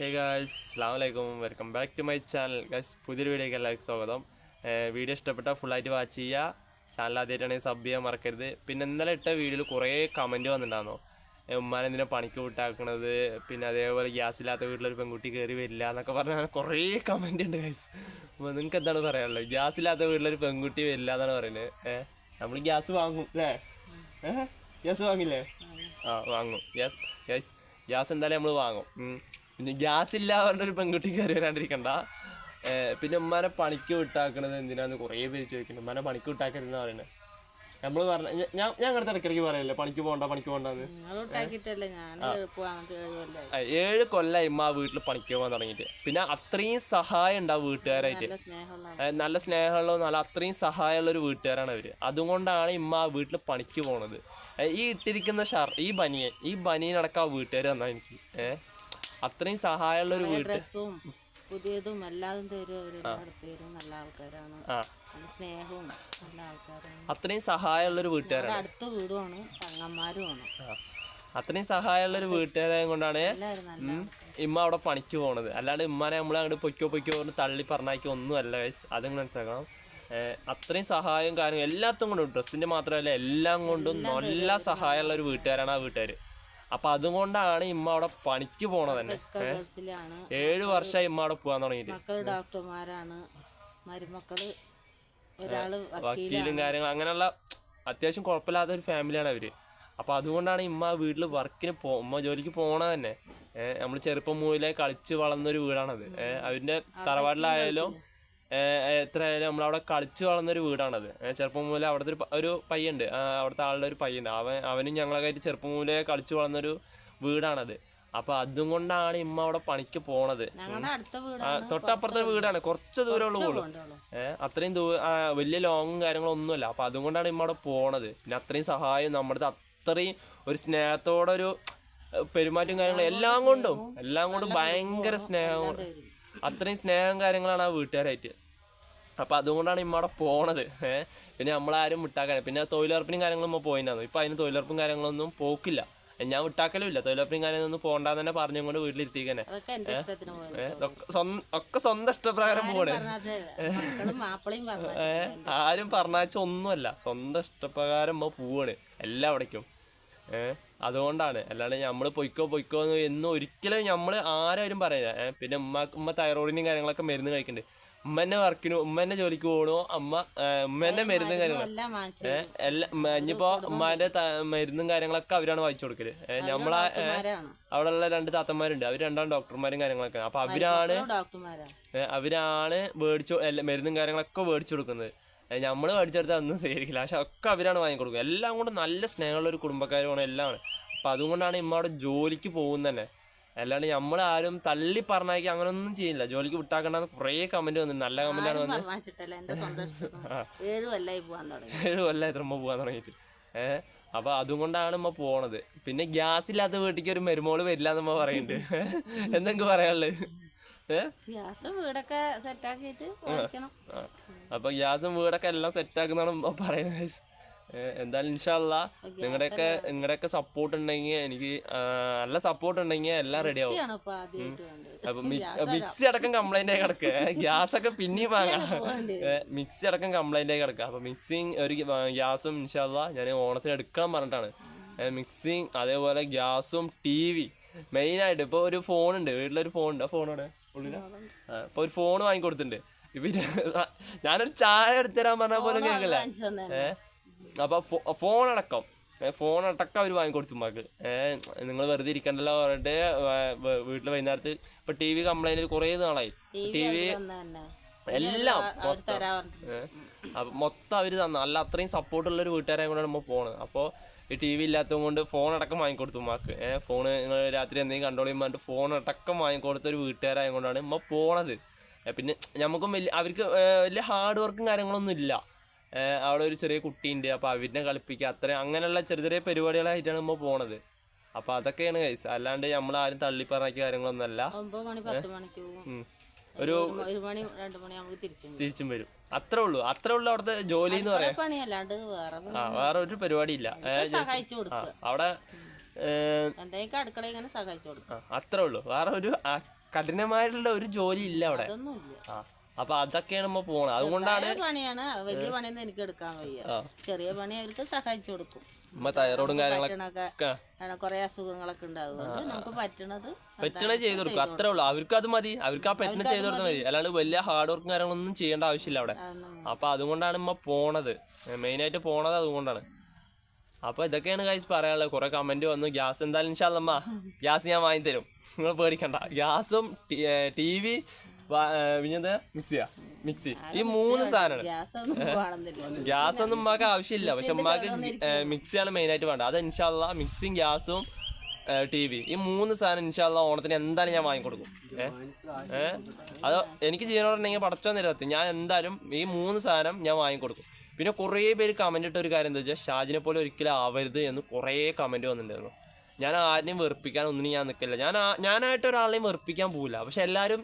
ഹേ guys അസ്സാം വലൈക്കും welcome back to my channel guys പുതിയൊരു വീഡിയോയ്ക്ക് എല്ലാവർക്കും സ്വാഗതം. വീഡിയോ ഇഷ്ടപ്പെട്ടാൽ ഫുള്ളായിട്ട് വാച്ച് ചെയ്യുക. ചാനൽ ആദ്യമായിട്ടാണെങ്കിൽ സബ് ചെയ്യാൻ മറക്കരുത്. പിന്നെ ഇന്നലെ ഇട്ട വീഡിയോയിൽ കുറേ കമന്റ് വന്നിട്ടുണ്ടായിരുന്നു. ഉമ്മാൻ എന്തിനാ പണിക്ക് വിട്ടാക്കണത്? പിന്നെ അതേപോലെ ഗ്യാസ് ഇല്ലാത്ത വീട്ടിലൊരു പെൺകുട്ടി കയറി വരില്ല എന്നൊക്കെ പറഞ്ഞാൽ കുറേ കമന്റ് ഉണ്ട് ഗൈസ് അപ്പോൾ നിങ്ങൾക്ക് എന്താണ് പറയാനുള്ളത്? ഗ്യാസ് ഇല്ലാത്ത വീട്ടിലൊരു പെൺകുട്ടി വരില്ല എന്നാണ് പറയുന്നത്. ഏഹ് നമ്മൾ ഗ്യാസ് വാങ്ങും അല്ലേ? ഏഹ് ഗ്യാസ് വാങ്ങില്ലേ? ആ വാങ്ങും. ഗ്യാസ് ഗ്യാസ് ഗ്യാസ് എന്തായാലും നമ്മൾ വാങ്ങും. പിന്നെ ഗ്യാസ് ഇല്ല പറഞ്ഞൊരു പെൺകുട്ടി കയറി വരാണ്ടിരിക്കണ്ട. പിന്നെ ഉമ്മാനെ പണിക്ക് വിട്ടാക്കണത് എന്തിനാന്ന് കുറേ പേര് ചോദിക്കുന്നുണ്ട്. ഉമ്മാനെ പണിക്ക് വിട്ടാക്കരുതെന്ന് പറയുന്നത് നമ്മൾ പറഞ്ഞ ഞാൻ ഞാൻ അങ്ങനത്തെ ഇടയ്ക്കിടയ്ക്ക് പറയല്ലേ പണിക്ക് പോണ്ട പണിക്ക് പോകണ്ടെന്ന്? ഏഴ് കൊല്ലായി ഉമ്മ ആ വീട്ടിൽ പണിക്ക് പോകാൻ തുടങ്ങിയിട്ട്. പിന്നെ അത്രയും സഹായം ഉണ്ടാവും വീട്ടുകാരായിട്ട്. നല്ല സ്നേഹമുള്ള നല്ല സ്നേഹമുള്ള നല്ല അത്രയും സഹായമുള്ള ഒരു വീട്ടുകാരാണ് അവർ. അതുകൊണ്ടാണ് ഇമ്മ ആ വീട്ടിൽ പണിക്ക് പോണത്. ഈ ഇട്ടിരിക്കുന്ന ഷർ ഈ ബനിയൻ ഈ ബനിയനടക്കം ആ വീട്ടുകാർ തന്നാ എനിക്ക്. ഏഹ് അത്രയും സഹായമുള്ള ഒരു വീട് ഡ്രസ്സും പുതിയതും എല്ലാതും തരും നല്ല ആൾക്കാരാണ്. സ്നേഹവും നല്ല ആൾക്കാരാണ്. അത്രയും സഹായമുള്ള ഒരു വീട്ടുകാരാണ്. അടുത്ത വീടുമാണ് തങ്ങന്മാരുമാണ്. അത്രയും സഹായമുള്ള ഒരു വീട്ടുകാരായ കൊണ്ടാണ് ഇമ്മ അവിടെ പണിക്ക് പോണത്. അല്ലാണ്ട് ഇമ്മാനെ നമ്മൾ അങ്ങോട്ട് പൊയ്ക്കോ പൊയ്ക്കോ പറഞ്ഞ് തള്ളി പറഞ്ഞാക്കി ഒന്നുമല്ല ഗൈസ് അതും മനസ്സിലാക്കണം. അത്രയും സഹായവും കാര്യങ്ങളും എല്ലാത്തും കൊണ്ടും ഡ്രസ്സിന്റെ മാത്രമല്ല എല്ലാം കൊണ്ടും നല്ല സഹായമുള്ള ഒരു വീട്ടുകാരാണ് ആ വീട്ടുകാർ അപ്പൊ അതുകൊണ്ടാണ് ഇമ്മ അവിടെ പണിക്ക് പോണത് തന്നെ. ഏഴു വർഷം വർഷമായി ഇമ്മ അവിടെ പോകാൻ തുടങ്ങിയിട്ട്. മക്കൾ ഡോക്ടർമാരാണ്. മരുമക്കൾ ഒരാൾ വക്കീലും കാര്യങ്ങളും അങ്ങനെയുള്ള അത്യാവശ്യം കുഴപ്പമില്ലാത്ത ഒരു ഫാമിലിയാണ് അവർ. അപ്പൊ അതുകൊണ്ടാണ് ഇമ്മ വീട്ടിൽ വർക്കിന് പോ ഉമ്മ ജോലിക്ക് പോണ തന്നെ. ഏഹ് നമ്മൾ ചെറുപ്പം മുതലേ കളിച്ച് വളർന്നൊരു വീടാണത്. ഏഹ് അവരുടെ തറവാട്ടിലായാലും എത്രയായാലും നമ്മളവിടെ കളിച്ച് വളർന്നൊരു വീടാണത്. ചെറുപ്പം മുതലേ അവിടുത്തെ ഒരു ഒരു പയ്യുണ്ട്. അവിടുത്തെ ആളുടെ ഒരു പയ്യുണ്ട്. അവൻ അവനും ഞങ്ങളൊക്കെ ആയിട്ട് ചെറുപ്പം മുതലേ കളിച്ച് വളർന്നൊരു വീടാണത്. അപ്പൊ അതും കൊണ്ടാണ് ഇമ്മ അവിടെ പണിക്ക് പോണത്. തൊട്ടപ്പുറത്തെ വീടാണ്. കുറച്ച് ദൂരമുള്ള പോലും ഏഹ് അത്രയും ദൂ വലിയ ലോങ്ങും കാര്യങ്ങളും ഒന്നുമല്ല അപ്പൊ അതുകൊണ്ടാണ് ഇമ്മ അവിടെ പോണത്. പിന്നെ അത്രയും സഹായം നമ്മുടെ അത്രയും ഒരു സ്നേഹത്തോടെ ഒരു ഏഹ്, പെരുമാറ്റവും കാര്യങ്ങളും എല്ലാം കൊണ്ടും എല്ലാം കൊണ്ടും ഭയങ്കര സ്നേഹം അത്രയും സ്നേഹം കാര്യങ്ങളാണ് ആ വീട്ടുകാരായിട്ട്. അപ്പം അതുകൊണ്ടാണ് ഇമ്മടെ അവിടെ പോണത്. ഏഹ് പിന്നെ നമ്മളാരും വിട്ടാക്കാൻ പിന്നെ തൊഴിലുറപ്പിനും കാര്യങ്ങളും ഇമ്മ പോയിണ്ടായിരുന്നു. ഇപ്പൊ അതിന് തൊഴിലുറപ്പും കാര്യങ്ങളൊന്നും പോക്കില്ല. ഞാൻ വിട്ടാക്കലും ഇല്ല തൊഴിലുറപ്പിനും കാര്യങ്ങളൊന്നും പോകണ്ടെന്ന് തന്നെ ഏഹ് ഇതൊക്കെ സ്വന്തം ഒക്കെ സ്വന്തം ഇഷ്ടപ്രകാരം പറഞ്ഞു ആരും പറഞ്ഞാച്ച ഒന്നുമല്ല. സ്വന്തം ഇഷ്ടപ്രകാരം പോവാണ്. എല്ലാവിടേക്കും അതുകൊണ്ടാണ്. അല്ലാണ്ട് നമ്മൾ പൊയ്ക്കോ പൊയ്ക്കോ എന്ന് എന്നും ഒരിക്കലും നമ്മൾ ആരും പറയില്ല. ഏഹ് പിന്നെ ഉമ്മ ഉമ്മ തൈറോയിഡിനും കാര്യങ്ങളൊക്കെ മരുന്ന് കഴിക്കുന്നുണ്ട് ഉമ്മന്നെ വർക്കിന് ഉമ്മന്നെ ജോലിക്ക് പോകണു അമ്മ ഉമ്മന്നെ മരുന്നും കാര്യങ്ങളും. എല്ലാം വാങ്ങിച്ചു ഏഹ് എല്ലാ ഇനിയിപ്പോ ഉമ്മാന്റെ മരുന്നും കാര്യങ്ങളൊക്കെ അവരാണ് വായിച്ചു കൊടുക്കൽ. ഏഹ്, നമ്മളാ അവിടെ ഉള്ള രണ്ട് താത്തന്മാരുണ്ട്. അവർ രണ്ടാണ് ഡോക്ടർമാരും കാര്യങ്ങളൊക്കെ അപ്പൊ അവരാണ് അവരാണ് മേടിച്ചു മരുന്നും കാര്യങ്ങളൊക്കെ മേടിച്ചു കൊടുക്കുന്നത്. നമ്മൾ മേടിച്ചെടുത്താൽ ഒന്നും ശരിക്കില്ല പക്ഷെ ഒക്കെ അവരാണ് വാങ്ങിക്കൊടുക്കുക. എല്ലാം കൊണ്ട് നല്ല സ്നേഹമുള്ള ഒരു കുടുംബക്കാരുമാണ് എല്ലാമാണ്. അപ്പം അതുകൊണ്ടാണ് ഇമ്മ അവിടെ ജോലിക്ക് പോകുന്നത് തന്നെ. അല്ലാണ്ട് നമ്മൾ ആരും തള്ളി പറഞ്ഞാക്കി അങ്ങനൊന്നും ചെയ്യില്ല ജോലിക്ക് വിട്ടാക്കണ്ടെന്ന് കുറേ കമന്റ് വന്നു നല്ല കമന്റ് ആണ് വന്നത് ഏഴ് കൊല്ലായി എത്ര പോകാൻ തുടങ്ങിയിട്ട്. ഏഹ് അപ്പൊ അതുകൊണ്ടാണ് ഉമ്മ പോണത്. പിന്നെ ഗ്യാസ് ഇല്ലാത്ത വീട്ടിലേക്ക് ഒരു മരുമോൾ വരില്ല എന്നമ്മ പറയുന്നുണ്ട് എന്തെങ്കിലും പറയാനുള്ളത്? ഗ്യാസ് വീടൊക്കെ സെറ്റാക്കിയിട്ട് മേടിക്കണം ആ. അപ്പൊ ഗ്യാസും വീടൊക്കെ എല്ലാം സെറ്റ് ആക്കുന്നതാണ് പറയുന്നത് എന്തായാലും ഇൻഷാല്ല നിങ്ങളുടെയൊക്കെ നിങ്ങളുടെയൊക്കെ സപ്പോർട്ട് ഉണ്ടെങ്കിൽ എനിക്ക് നല്ല സപ്പോർട്ട് ഉണ്ടെങ്കിൽ എല്ലാം റെഡി ആവും. അപ്പൊ മിക്സി അടക്കം കംപ്ലൈന്റ് ആയി കിടക്കുക ഗ്യാസ് ഒക്കെ പിന്നെയും വാങ്ങാം മിക്സി അടക്കം കംപ്ലൈന്റ് ആയി കിടക്കുക അപ്പൊ മിക്സിങ് ഒരു ഗ്യാസും ഇൻഷാല്ല ഞാൻ ഓണത്തിന് എടുക്കണം പറഞ്ഞിട്ടാണ്. മിക്സിങ് അതേപോലെ ഗ്യാസും ടി വി മെയിനായിട്ട് ഇപ്പൊ ഒരു ഫോൺ ഉണ്ട്. വീട്ടിലൊരു ഫോൺ ഉണ്ട്? ആ ഫോണോടെ ഉള്ളിലാ? ഇപ്പൊ ഒരു ഫോൺ വാങ്ങിക്കൊടുത്തിട്ടുണ്ട്. ഇത് ഞാനൊരു ചായ എടുത്തരാൻ പറഞ്ഞ പോലും കേൾക്കില്ല? ഏഹ് അപ്പൊ ഫോൺ അടക്കം. ഫോൺ അടക്കം അവർ വാങ്ങിക്കൊടുത്തു ഉമ്മാക്ക്. ഏഹ് നിങ്ങൾ വെറുതെ ഇരിക്കണ്ടല്ലോ പറഞ്ഞിട്ട് വീട്ടിൽ വൈകുന്നേരത്ത് ഇപ്പൊ ടി വി കംപ്ലൈന്റ് കുറേ നാളായി. ടി വി എല്ലാം അപ്പൊ മൊത്തം അവർ തന്ന. അല്ല അത്രയും സപ്പോർട്ടുള്ള ഒരു വീട്ടുകാരെ കൊണ്ടാണ് നമ്മൾ പോണത്. അപ്പോൾ ഈ ടി വി ഇല്ലാത്തത് കൊണ്ട് ഫോൺ അടക്കം വാങ്ങിക്കൊടുത്തു മാക്ക് ഏഹ് ഫോൺ നിങ്ങൾ രാത്രി എന്തെങ്കിലും കണ്ടോളിയും പറഞ്ഞിട്ട് ഫോൺ അടക്കം വാങ്ങിക്കൊടുത്ത ഒരു വീട്ടുകാരായ കൊണ്ടാണ് ഉമ്മ പോണത്. പിന്നെ നമുക്കും വലിയ അവർക്ക് വലിയ ഹാർഡ് വർക്കും കാര്യങ്ങളൊന്നും ഇല്ല. അവിടെ ഒരു ചെറിയ കുട്ടിയുണ്ട് അപ്പോൾ അവരിനെ കളിപ്പിക്കുക അത്രയും അങ്ങനെയുള്ള ചെറിയ ചെറിയ പരിപാടികളായിട്ടാണ് നമ്മൾ പോണത്. അപ്പോൾ അതൊക്കെയാണ് കൈസ് അല്ലാണ്ട് നമ്മൾ ആരും തള്ളിപ്പറഞ്ഞാക്കിയ കാര്യങ്ങളൊന്നുമല്ല. അല്ല ഒരു തിരിച്ചു വരും. അത്രേ ഉള്ളൂ. അത്രേ ഉള്ളൂ അവിടുത്തെ ജോലി എന്ന് പറയാം. ആ വേറെ ഒരു പരിപാടി ഇല്ല അവിടെ അത്രേ ഉള്ളൂ. വേറെ ഒരു കഠിനമായിട്ടുള്ള ഒരു ജോലി ഇല്ല അവിടെ. ആ അപ്പൊ അതൊക്കെയാണ് നമ്മ പോണത്. അതുകൊണ്ടാണ് പണിയാണ്. വലിയ പണിയൊന്നും എനിക്ക് എടുക്കാൻ വയ്യ. ചെറിയ പണി അവർക്ക് സഹായിച്ചു കൊടുക്കും. തൈറോയിഡും കാര്യങ്ങളൊക്കെ കുറെ അസുഖങ്ങളൊക്കെ ഉണ്ട് അതുകൊണ്ട് നമുക്ക് പറ്റണത് പറ്റണ ചെയ്ത് കൊടുക്കും. അത്രേ ഉള്ളൂ. അവർക്ക് അത് മതി. അവർക്ക് ആ പറ്റണ ചെയ്ത് കൊടുത്താൽ മതി. അല്ലാണ്ട് വലിയ ഹാർഡ് വർക്കും കാര്യങ്ങളൊന്നും ചെയ്യേണ്ട ആവശ്യമില്ല അവിടെ. അപ്പൊ അതുകൊണ്ടാണ് നമ്മ പോണത്. മെയിൻ ആയിട്ട് പോണത് അതുകൊണ്ടാണ്. അപ്പൊ ഇതൊക്കെയാണ് കാഴ്ച പറയാനുള്ളത്. കുറെ കമന്റ് വന്നു. ഗ്യാസ് എന്തായാലും ഇൻഷാല്ലമ്മ ഗ്യാസ് ഞാൻ വാങ്ങി തരും നിങ്ങൾ പേടിക്കണ്ട. ഗ്യാസും ടി വി പിന്നെന്താ മിക്സിയാ മിക്സി ഈ മൂന്ന് സാധനമാണ്. ഗ്യാസ് ഒന്നും ഉമ്മാക്ക് ആവശ്യമില്ല. പക്ഷെ ഉമ്മാക്ക് മിക്സിയാണ് മെയിൻ ആയിട്ട് വേണ്ടത്. അത് ഇൻഷാല്ല മിക്സിയും ഗ്യാസും ടി വി ഈ മൂന്ന് സാധനം ഇൻഷാല്ല ഓണത്തിന് എന്തായാലും ഞാൻ വാങ്ങിക്കൊടുക്കും ഏഹ് ഏഹ് അത് എനിക്ക് ജീവനോടുണ്ടെങ്കിൽ പടച്ചോ നിരത്തി ഞാൻ എന്തായാലും ഈ മൂന്ന് സാധനം ഞാൻ വാങ്ങിക്കൊടുക്കും പിന്നെ കുറേ പേര് കമന്റ് ഇട്ട ഒരു കാര്യം എന്താ വെച്ചാൽ ഷാജിനെ പോലെ ഒരിക്കലും ആവരുത് എന്ന് കുറേ കമന്റ് വന്നിട്ടുണ്ടായിരുന്നു. ഞാൻ ആരെയും വെറുപ്പിക്കാൻ ഒന്നിനും ഞാൻ നിൽക്കില്ല ഞാൻ ഞാനായിട്ട് ഒരാളെയും വെറുപ്പിക്കാൻ പോവില്ല. പക്ഷെ എല്ലാവരും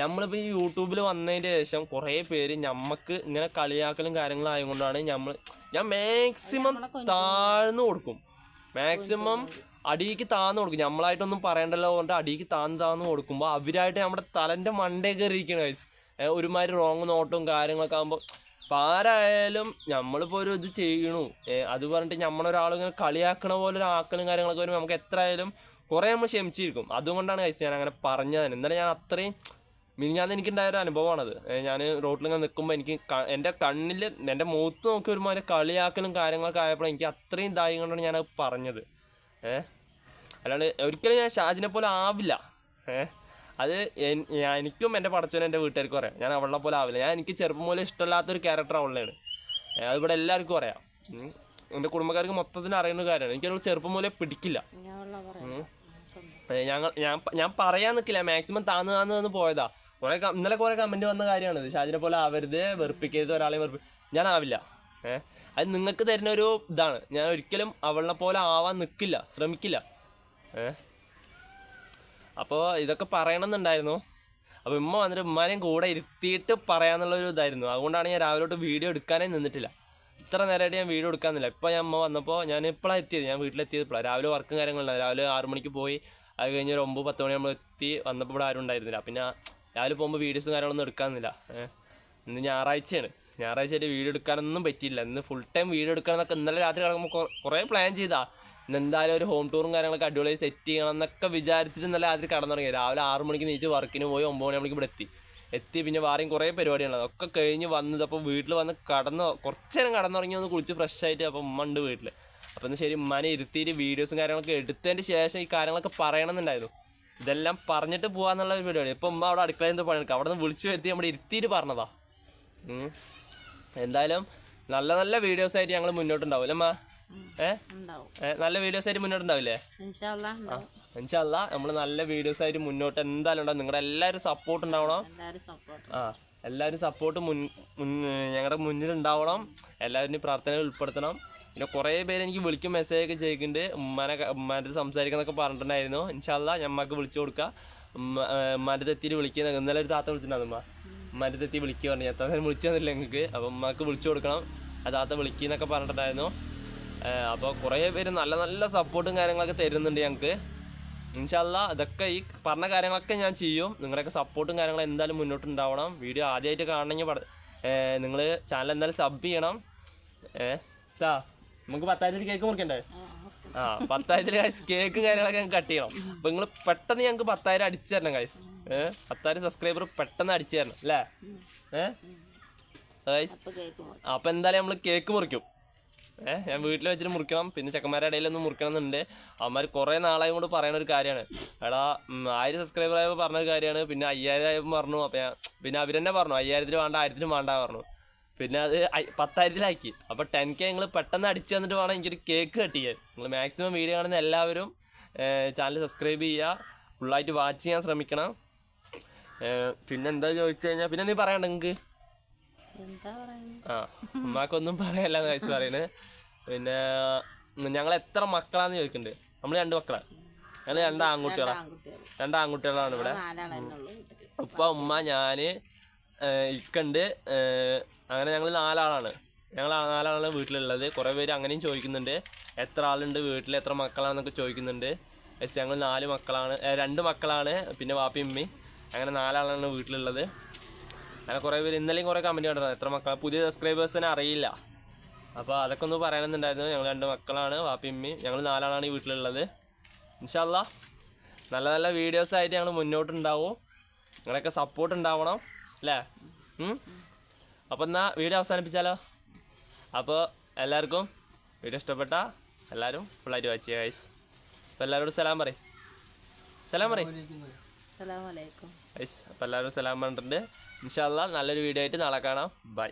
നമ്മളിപ്പോൾ ഈ യൂട്യൂബിൽ വന്നതിന് ശേഷം കുറേ പേര് നമുക്ക് ഇങ്ങനെ കളിയാക്കലും കാര്യങ്ങളും ആയതുകൊണ്ടാണ് നമ്മൾ ഞാൻ മാക്സിമം താഴ്ന്നു കൊടുക്കും. മാക്സിമം അടിക്ക് താന്ന് കൊടുക്കും. നമ്മളായിട്ടൊന്നും പറയണ്ടല്ലോ കൊണ്ട് അടിക്ക് താന്ന് താന്ന് കൊടുക്കുമ്പോൾ അവരായിട്ട് നമ്മുടെ തലന്റെ മണ്ടേ കയറിയിരിക്കണ ഗൈസ് ഒരുമാതിരി റോങ് നോട്ടും കാര്യങ്ങളൊക്കെ ആകുമ്പോൾ അപ്പം ആരായാലും നമ്മളിപ്പോൾ ഒരു ഇത് ചെയ്യണു. അത് പറഞ്ഞിട്ട് നമ്മളൊരാൾ ഇങ്ങനെ കളിയാക്കണ പോലെ ഒരു ആക്കലും കാര്യങ്ങളൊക്കെ വരുമ്പോൾ നമുക്ക് എത്ര ആയാലും കുറേ നമ്മൾ ക്ഷമിച്ചിരിക്കും. അതുകൊണ്ടാണ് കഴിച്ചത് ഞാൻ അങ്ങനെ പറഞ്ഞത്. എന്നാലും ഞാൻ അത്രയും മിനിഞ്ഞാന്ന് എനിക്കുണ്ടായ ഒരു അനുഭവമാണത് ഞാൻ റോട്ടിൽ ഇങ്ങനെ നിൽക്കുമ്പോൾ എനിക്ക് എന്റെ കണ്ണിൽ എന്റെ മുഖത്ത് നോക്കി ഒരുമാതിരി കളിയാക്കലും കാര്യങ്ങളൊക്കെ ആയപ്പോൾ എനിക്ക് അത്രയും ഇതായി കൊണ്ടാണ് ഞാനത് പറഞ്ഞത്. ഏഹ് അല്ലാണ്ട് ഒരിക്കലും ഞാൻ ഷാജിനെ പോലെ ആവില്ല. ഏഹ് അത് എനിക്കും എന്റെ പടച്ചനും എന്റെ വീട്ടുകാർക്കും അറിയാം. ഞാൻ അവളെ പോലെ ആവില്ല. ഞാൻ എനിക്ക് ചെറുപ്പം പോലെ ഇഷ്ടമില്ലാത്തൊരു ക്യാരക്ടർ അവളാണ് അതിവിടെ എല്ലാവർക്കും അറിയാം. എന്റെ കുടുംബക്കാർക്ക് മൊത്തത്തിൽ അറിയുന്ന കാര്യമാണ്. എനിക്ക് ചെറുപ്പം പോലെ പിടിക്കില്ല. ഞങ്ങൾ ഞാൻ ഞാൻ പറയാൻ നിൽക്കില്ല മാക്സിമം താന്ന് താന്ന് തന്നു പോയതാ. കുറെ ഇന്നലെ കുറെ കമന്റ് വന്ന കാര്യമാണ് ഷാജിനെ പോലെ ആവരുത് വെറുപ്പിക്കരുത് ഒരാളെ വെറുപ്പി ഞാൻ ആവില്ല. ഏഹ് അത് നിങ്ങൾക്ക് തരുന്ന ഒരു ഇതാണ്. ഞാൻ ഒരിക്കലും അവളെ പോലെ ആവാൻ നിൽക്കില്ല ശ്രമിക്കില്ല. ഏഹ് അപ്പോൾ ഇതൊക്കെ പറയണമെന്നുണ്ടായിരുന്നു. അപ്പോൾ ഉമ്മ വന്നിട്ട് ഉമ്മാനെയും കൂടെ ഇരുത്തിയിട്ട് പറയാമെന്നുള്ളൊരു ഇതായിരുന്നു. അതുകൊണ്ടാണ് ഞാൻ രാവിലെ തൊട്ട് വീഡിയോ എടുക്കാനേ നിന്നിട്ടില്ല. ഇത്ര നേരമായിട്ട് ഞാൻ വീഡിയോ എടുക്കാനില്ല. ഇപ്പോൾ ഞാൻ അമ്മ വന്നപ്പോൾ ഞാൻ ഇപ്പോഴാണ് എത്തിയത്. ഞാൻ വീട്ടിലെത്തിയത് ഇപ്പോഴാണ് രാവിലെ വർക്കും കാര്യങ്ങളുണ്ടായിരുന്നു. രാവിലെ ആറ് മണിക്ക് പോയി. അത് കഴിഞ്ഞ് ഒരു ഒമ്പത് പത്ത് മണി നമ്മൾ എത്തി. വന്നപ്പോൾ ഇവിടെ ആരും ഉണ്ടായിരുന്നില്ല. പിന്നെ രാവിലെ പോകുമ്പോൾ വീഡിയോസും കാര്യങ്ങളൊന്നും എടുക്കാനില്ല. ഏഹ് ഇന്ന് ഞായറാഴ്ചയാണ്. ഞായറാഴ്ചയായിട്ട് വീഡിയോ എടുക്കാനൊന്നും പറ്റിയില്ല. ഇന്ന് ഫുൾ ടൈം വീഡിയോ എടുക്കാനൊക്കെ ഇന്നലെ രാത്രി കിടക്കുമ്പോൾ കുറേ പ്ലാൻ ചെയ്താ. എന്തായാലും ഒരു ഹോം ടൂറും കാര്യങ്ങളൊക്കെ അടിപൊളിയായി സെറ്റ് ചെയ്യണം എന്നൊക്കെ വിചാരിച്ചിട്ട് നല്ല രാത്രി കടന്നുറങ്ങി. രാവിലെ ആറ് മണിക്ക് നീച്ച് വർക്കിന് പോയി ഒമ്പത് മണിയാകുമ്പോൾ ഇവിടെ എത്തി. എത്തി പിന്നെ വേറെയും കുറേ പരിപാടിയാണ് അതൊക്കെ കഴിഞ്ഞ് വന്നത് അപ്പോൾ വീട്ടിൽ വന്ന് കടന്ന് കുറച്ച് നേരം കടന്നുറങ്ങി ഒന്ന് കുളിച്ച് ഫ്രഷ് ആയിട്ട് അപ്പോൾ ഉമ്മ ഉണ്ട് വീട്ടിൽ അപ്പോൾ എന്നാൽ ശരി ഉമ്മാനെ ഇരുത്തിയിട്ട് വീഡിയോസും കാര്യങ്ങളൊക്കെ എടുത്തതിന്റെ ശേഷം ഈ കാര്യങ്ങളൊക്കെ പറയണമെന്നുണ്ടായിരുന്നു. ഇതെല്ലാം പറഞ്ഞിട്ട് പോകാന്നുള്ള ഒരു പരിപാടി. ഇപ്പോൾ ഉമ്മ അവിടെ അടുക്കളയിൽ നിന്ന് പണിയെടുക്കുക അവിടെ നിന്ന് വിളിച്ച് വരുത്തി നമ്മുടെ ഇരുത്തിയിട്ട് പറഞ്ഞതാ. എന്തായാലും നല്ല നല്ല വീഡിയോസ് ആയിട്ട് ഞങ്ങൾ മുന്നോട്ടുണ്ടാവും. അല്ലേ അമ്മ നല്ല വീഡിയോസ് ആയിട്ട് മുന്നോട്ടുണ്ടാവില്ലേ? ഇൻഷാല്ല നമ്മൾ നല്ല വീഡിയോസ് ആയിട്ട് മുന്നോട്ട് എന്തായാലും ഉണ്ടാവും. നിങ്ങളുടെ എല്ലാവരും സപ്പോർട്ട് ഉണ്ടാവണം. ആ എല്ലാവരും സപ്പോർട്ട് മുൻ ഞങ്ങളുടെ മുന്നിൽ ഉണ്ടാവണം. എല്ലാവരും പ്രാർത്ഥനയിൽ ഉൾപ്പെടുത്തണം. പിന്നെ കുറേ പേര് എനിക്ക് വിളിക്കും മെസ്സേജ് ഒക്കെ ചെയ്യിക്കുന്നുണ്ട് ഉമ്മാനെ ഉമ്മാന്റെ സംസാരിക്കുന്നൊക്കെ പറഞ്ഞിട്ടുണ്ടായിരുന്നു. ഇൻഷാല്ല ഞമ്മക്ക് വിളിച്ചു കൊടുക്കാം. ഉമ്മ ഉമ്മാന്റെ തെത്തിയിട്ട് വിളിക്കുന്ന ഇന്നലെ ഒരു താത്ത വിളിച്ചിട്ടുണ്ടായിരുന്നു ഉമ്മ? ഉമ്മാന്റെ തെത്തി വിളിക്കുക പറഞ്ഞു. എത്ര നേരം വിളിച്ചു തന്നില്ല ഞങ്ങൾക്ക് അപ്പം ഉമ്മക്ക് വിളിച്ചു കൊടുക്കണം. ആ താത്ത വിളിക്കുന്നൊക്കെ പറഞ്ഞിട്ടുണ്ടായിരുന്നു. അപ്പോൾ കുറേ പേര് നല്ല നല്ല സപ്പോർട്ടും കാര്യങ്ങളൊക്കെ തരുന്നുണ്ട് ഞങ്ങൾക്ക് ഇൻഷല്ല ഇതൊക്കെ ഈ പറഞ്ഞ കാര്യങ്ങളൊക്കെ ഞാൻ ചെയ്യും. നിങ്ങളുടെയൊക്കെ സപ്പോർട്ടും കാര്യങ്ങളും എന്തായാലും മുന്നോട്ട് ഉണ്ടാവണം വീഡിയോ ആദ്യമായിട്ട് കാണണമെങ്കിൽ നിങ്ങൾ ചാനൽ എന്തായാലും സബ് ചെയ്യണം. ഏഹ് ട്ടാ നമുക്ക് പത്തായിരത്തിൽ കേക്ക് മുറിക്കണ്ടേ? ആ പത്തായിരത്തിൽ ഗൈസ് കേക്ക് കാര്യങ്ങളൊക്കെ ഞങ്ങൾക്ക് കട്ട് ചെയ്യണം. അപ്പോൾ നിങ്ങൾ പെട്ടെന്ന് ഞങ്ങൾക്ക് പത്തായിരം അടിച്ചു തരണം ഗൈസ് ഏഹ് പത്തായിരം സബ്സ്ക്രൈബർ പെട്ടെന്ന് അടിച്ചു തരണം അല്ലേ? ഏഹ് ഗൈസ് അപ്പം എന്തായാലും നമ്മൾ കേക്ക് മുറിക്കും. ഏഹ് ഞാൻ വീട്ടിൽ വെച്ചിട്ട് മുറിക്കണം. പിന്നെ ചെക്കന്മാരുടെ ഇടയിലൊന്നും മുറിക്കണം എന്നുണ്ട് അവന്മാർ കുറേ നാളായി കൊണ്ട് പറയുന്ന ഒരു കാര്യമാണ്. എടാ ആയിരം സബ്സ്ക്രൈബർ ആയപ്പോൾ പറഞ്ഞ ഒരു കാര്യമാണ്. പിന്നെ അയ്യായിരം ആയപ്പോൾ പറഞ്ഞു. അപ്പം ഞാൻ പിന്നെ അവർ തന്നെ പറഞ്ഞു അയ്യായിരത്തിന് വേണ്ട ആയിരത്തിന് വേണ്ട പറഞ്ഞു. പിന്നെ അത് പത്തായിരത്തിലാക്കി. അപ്പോൾ ടെൻ കെ നിങ്ങൾ പെട്ടെന്ന് അടിച്ചു തന്നിട്ട് വേണം എനിക്കൊരു കേക്ക് കട്ട് ചെയ്യാൻ. നിങ്ങൾ മാക്സിമം വീഡിയോ കാണുന്ന എല്ലാവരും ചാനൽ സബ്സ്ക്രൈബ് ചെയ്യുക. ഫുള്ളായിട്ട് വാച്ച് ചെയ്യാൻ ശ്രമിക്കണം. പിന്നെന്താ പിന്നെ എന്താ ചോദിച്ചു കഴിഞ്ഞാൽ പിന്നെ നീ പറയണ്ട നിങ്ങൾക്ക് ആ. ഉമ്മാക്കൊന്നും പറയല്ല എന്ന് വയസ്സ് പറയുന്നത് പിന്നെ ഞങ്ങൾ എത്ര മക്കളാന്ന് ചോദിക്കുന്നുണ്ട് നമ്മൾ രണ്ട് മക്കളാണ് ഞങ്ങൾ രണ്ട് ആൺകുട്ടികളാണ് ആൺകുട്ടികൾ രണ്ട് ആൺകുട്ടികളാണ് ഇവിടെ. ഉപ്പ ഉമ്മ ഞാൻ ഇക്കണ്ട്. അങ്ങനെ ഞങ്ങൾ നാലാളാണ്. ഞങ്ങൾ നാലാളാണ് വീട്ടിലുള്ളത്. കുറേ പേര് അങ്ങനെയും ചോദിക്കുന്നുണ്ട്. എത്ര ആളുണ്ട് വീട്ടിൽ എത്ര മക്കളാണെന്നൊക്കെ ചോദിക്കുന്നുണ്ട്. പക്ഷേ ഞങ്ങൾ നാല് മക്കളാണ്. രണ്ട് മക്കളാണ്. പിന്നെ വാപ്പി ഉമ്മി അങ്ങനെ നാലാളാണ് വീട്ടിലുള്ളത്. അങ്ങനെ കുറേ പേര് ഇന്നലെയും കുറേ കമന്റ് കണ്ടിരുന്നു. എത്ര മക്കളാണ് പുതിയ സബ്സ്ക്രൈബേഴ്സിനെ അറിയില്ല. അപ്പോൾ അതൊക്കെ ഒന്ന് പറയണമെന്നുണ്ടായിരുന്നു. ഞങ്ങൾ രണ്ട് മക്കളാണ് വാപ്പി ഉമ്മയും. ഞങ്ങൾ നാലാളാണ് ഈ വീട്ടിലുള്ളത്. ഇൻഷല്ല നല്ല നല്ല വീഡിയോസ് ആയിട്ട് ഞങ്ങൾ മുന്നോട്ടുണ്ടാവും. നിങ്ങളൊക്കെ സപ്പോർട്ട് ഉണ്ടാവണം അല്ലേ? അപ്പോൾ എന്നാൽ വീഡിയോ അവസാനിപ്പിച്ചാലോ? അപ്പോൾ എല്ലാവർക്കും വീഡിയോ ഇഷ്ടപ്പെട്ട എല്ലാവരും ഫുള്ളായിട്ട് വാച്ച് ചെയ്യുക ഗൈസ് അപ്പോൾ എല്ലാവരോടും സലാം പറയും. സലാം പറയും. അസ്സലാമലൈക്കും അപ്പം എല്ലാവരും സലാം പറഞ്ഞിട്ടുണ്ട്. ഇൻഷാല്ല നല്ലൊരു വീഡിയോ ആയിട്ട് നാളെ കാണാം. ബൈ.